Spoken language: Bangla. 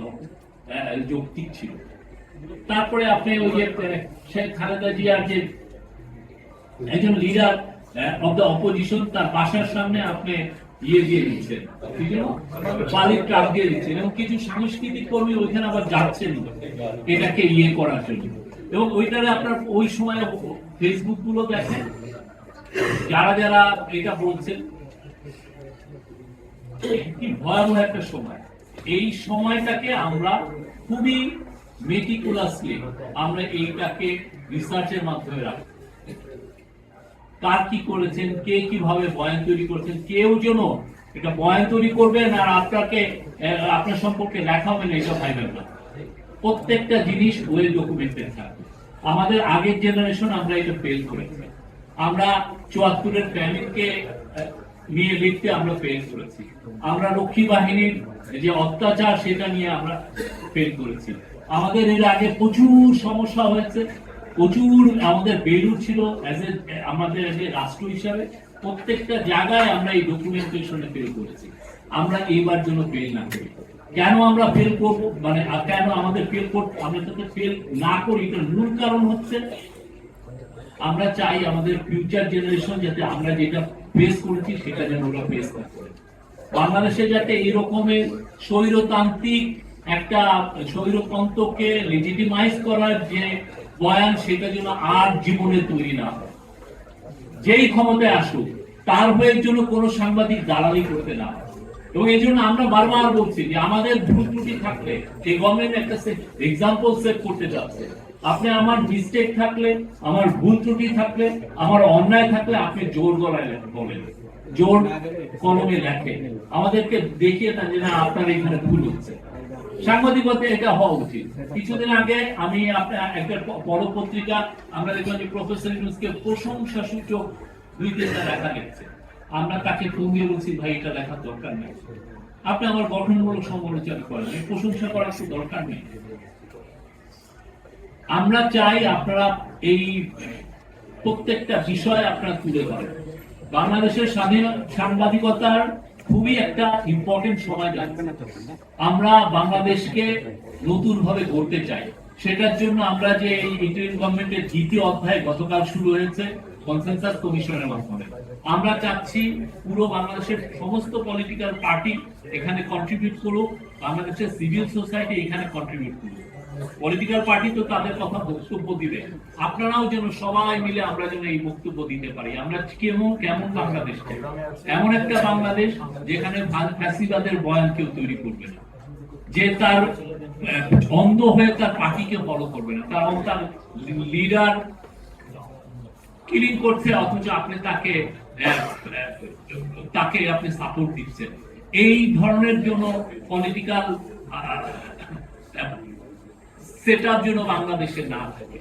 দরকার। যৌক্তিক ছিল। তারপরে আপনি ওই যে শেখ খালেদা জিয়ার যে একজন লিডার অফ দ্য অপোজিশন তার বাসার সামনে আপনি ইয়ে দিয়ে দিচ্ছেন। ট্রাক দিয়ে দিচ্ছেন। এবং কিছু সাংস্কৃতিক কর্মী ওইখানে আবার যাচ্ছেন এটাকে ইয়ে করার জন্য। এবং ওইটারে আপনার ওই সময় ফেসবুকগুলো দেখেন। যারা যারা এটা বলছেন, কি ভয়াবহ একটা সময়। এই সময়টাকে আমরা খুবই মেটিকুলাসলি আমরা এইটাকে রিসার্চের মাধ্যমে রাখি। কার কি করেছেন, কে কীভাবে বয়ান তৈরি করেছেন, কেউ যেন এটা বয়ান তৈরি করবেন আর আপনাকে আপনার সম্পর্কে লেখা হবে না, এটা ভাইবেন না। প্রত্যেকটা জিনিস ওয়েল ডকুমেন্টেড থাকবে আমাদের আগের জেনারেশন আমরা এটা ফেল করেছি। আমরা চুয়াত্তরের ফ্যামিলিকে নিয়ে লিখতে আমরা ফেল করেছি। আমরা রক্ষী বাহিনীর যে অত্যাচার, সেটা নিয়ে আমরা ফেল করেছি। আমাদের এর আগে প্রচুর সমস্যা হয়েছে। প্রচুর আমাদের বেলুর ছিল অ্যাজ এ আমাদের রাষ্ট্র হিসাবে। প্রত্যেকটা জায়গায় আমরা এই ডকুমেন্টেশনে ফেল করেছি। আমরা এইবার জন্য ফেল না করি। কেন আমরা ফেল করব? মানে কেন আমাদের ফেল করতে আমরা যাতে ফেল না করি? এটার মূল কারণ হচ্ছে আমরা চাই আমাদের ফিউচার জেনারেশন যাতে আমরা যেটা ফেস করেছি সেটা যেন ওরা ফেস না করে। বাংলাদেশে যাতে এই রকমের স্বৈরতান্ত্রিক একটা স্বৈরতন্ত্রকে লেজিটিমাইজ করার যে বয়ান, সেটা যেন আর জীবনে তৈরি না হয়। যেই ক্ষমতায় আসুক, তার হয়ে জন্য কোনো সাংবাদিক দালালি করতে না এবং এই জন্য আমরা বারবার বলছি যে আমাদের ভুল ত্রুটি থাকলে এই গভর্নমেন্ট একটা এক্সাম্পল সেট করতে যাচ্ছে। আপনি আমার মিস্টেক থাকলে, আমার ভুল ত্রুটি থাকলে, আমার অন্যায় থাকলে আপনি জোর গলায় বলেন। জোর কলমে লেখেন আমাদেরকে দেখিয়ে দেন যে না, আপনার এখানে ভুল হচ্ছে। সাংবাদিকতা এটা হওয়া উচিত। কিছুদিন আগে আমি একটা বড় পত্রিকা আমরা দেখলাম যে প্রফেসর ইউনুসকে প্রশংসা সূচক দুই তিনটা লেখা আমরা তাকে দিয়ে বলছি, ভাই, এটা লেখার দরকার নেই। আপনি আমার গঠনমূলক সমালোচনা করেন। প্রশংসা করার দরকার নেই। আমরা চাই আপনারা এই প্রত্যেকটা বিষয় আপনারা তুলে ধরেন। বাংলাদেশের স্বাধীন সাংবাদিকতার খুবই একটা ইম্পর্টেন্ট সময় যাচ্ছে। আমরা বাংলাদেশকে নতুন ভাবে গড়তে চাই। সেটার জন্য আমরা যে এই ইন্টারিম গভর্নমেন্টের দ্বিতীয় অধ্যায় গতকাল শুরু হয়েছে কনসেনসাস কমিশনের মাধ্যমে। আমরা চাচ্ছি পুরো বাংলাদেশের সমস্ত পলিটিক্যাল পার্টি এখানে কন্ট্রিবিউট করুক, বাংলাদেশের সিভিল সোসাইটি এখানে কন্ট্রিবিউট করুক। পলিটিক্যাল পার্টি তো তাদের কথা বক্তব্য দিবে। আপনারাও যেন সবাই মিলে আমরা যেন এই বক্তব্য দিতে পারি। আমরা কেমন কেমন বাংলাদেশ এমন একটা বাংলাদেশ যেখানে ফ্যাসিবাদের বয়ান কেউ তৈরি করবে না। যে তার অন্ধ হয়ে তার পার্টিকে ফলো করবে না। কারণ তার লিডার কিলিং করছে, অথচ আপনি তাকে তাকে আপনি সাপোর্ট দিচ্ছেন। এই ধরনের জন্য পলিটিক্যাল সেটার জন্য বাংলাদেশে না থাকে।